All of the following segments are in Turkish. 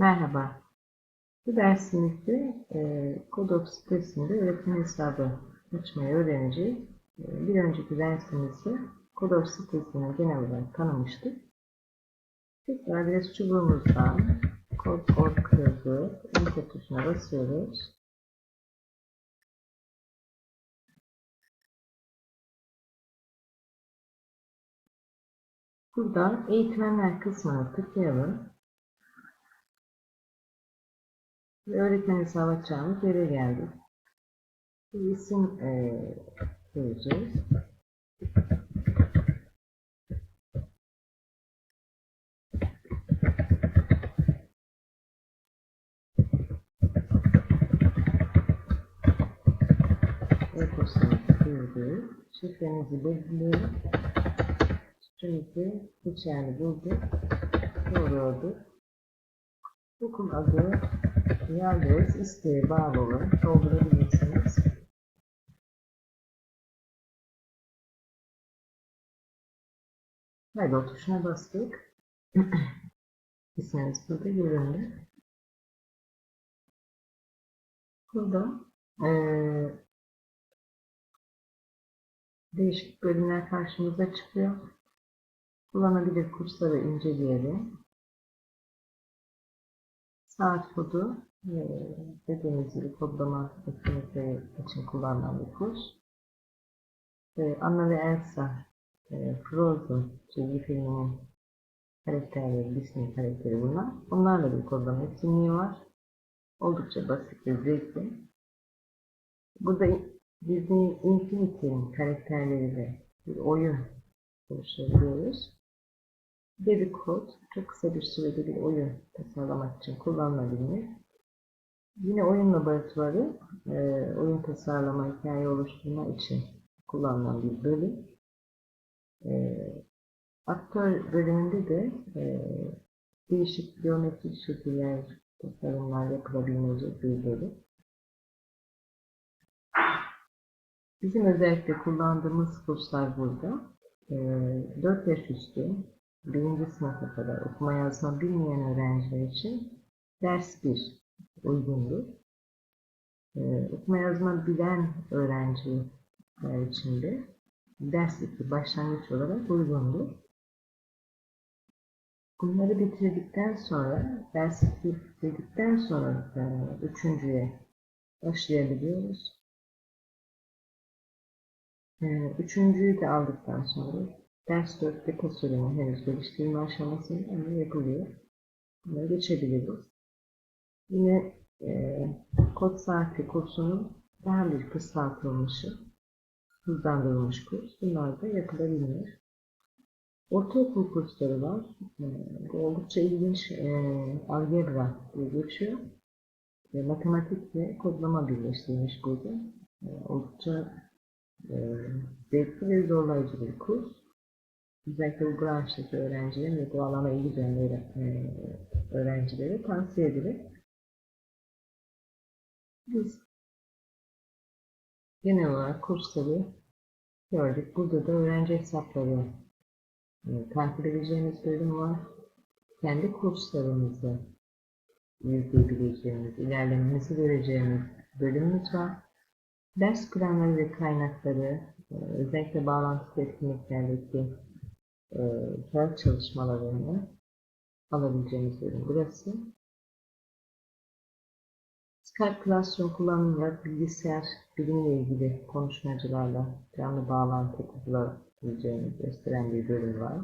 Merhaba. Bu dersimizde e, Kodok sitesinde öğretmen hesabı açmayı öğreneceğiz. E, bir önceki dersimizde Kodok sitesini genel olarak tanımıştık. Tekrar biraz çubuğumuzdan kod org yazı enter tuşuna basıyoruz. Buradan eğitmenler kısmına tıklayalım. Öğretmen hesabı açacağımız yere geldik. Bir isim eee vereceğiz. E-postamızı girdik. Şifremizi belirliyoruz. Şifremizi geçerli bulduk. Doğru oldu. Okul adı Yalnız isteğe bağlı olarak doldurabilirsiniz. Kaydol tuşuna bastık. İsminiz burada göründü. Burada eee değişik bölümler karşımıza çıkıyor. Kullanabilir kursları inceleyelim. Saat kodu e, dediğimiz gibi kodlama etkinlikleri için kullanılan bir kurs. E, Anna ve Elsa e, Frozen çizgi filminin karakterleri, Disney karakteri bunlar. Onlarla bir kodlama etkinliği var. Oldukça basit ve zevkli. Burada Disney Infinity'nin karakterleriyle bir oyun oluşturabiliyoruz. Bir kod çok kısa bir sürede bir oyun tasarlamak için kullanılabilir. Yine oyun laboratuvarı e, oyun tasarlama, hikaye oluşturma için kullanılan bir bölüm. E, aktör bölümünde de e, değişik geometrik şekiller, tasarımlar yapılabilecek bir bölüm. Bizim özellikle kullandığımız kurslar burada. E, 4 yaş üstü, birinci sınıfa kadar okuma yazma bilmeyen öğrenciler için ders 1 uygundur. Ee, okuma yazma bilen öğrenciler için de ders 2 başlangıç olarak uygundur. Bunları bitirdikten sonra, ders 2 bitirdikten sonra e, üçüncüye başlayabiliyoruz. E, üçüncüyü de aldıktan sonra Ders 4'te tasarımı henüz geliştirme aşamasında ama yapılıyor. Buna geçebiliriz. Yine e, kod saati kursunun daha bir kısaltılmışı, hızlandırılmış kurs. Bunlar da yapılabilir. Ortaokul kursları var. E, oldukça ilginç e, algebra diye geçiyor. E, matematik ve kodlama birleştirilmiş burada. E, oldukça e, zevkli ve zorlayıcı bir kurs. Özellikle bu branştaki öğrencilere ve alana ilgi duyan e, öğrencilere tavsiye edilir. Biz genel olarak kursları gördük. Burada da öğrenci hesapları e, takip edeceğimiz bölüm var. Kendi kurslarımızı yürütebileceğimiz, ilerlememizi göreceğimiz bölümümüz var. Ders planları ve kaynakları, e, özellikle bağlantılı etkinliklerdeki e, çalışmalarını alabileceğimiz bölüm burası. Skype Classroom kullanılarak bilgisayar bilimiyle ilgili konuşmacılarla canlı bağlantı kurulabileceğini gösteren bir bölüm var.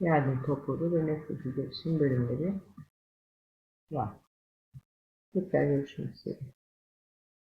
Yardım topluluğu ve mesleki iletişim bölümleri var. Tekrar görüşmek üzere.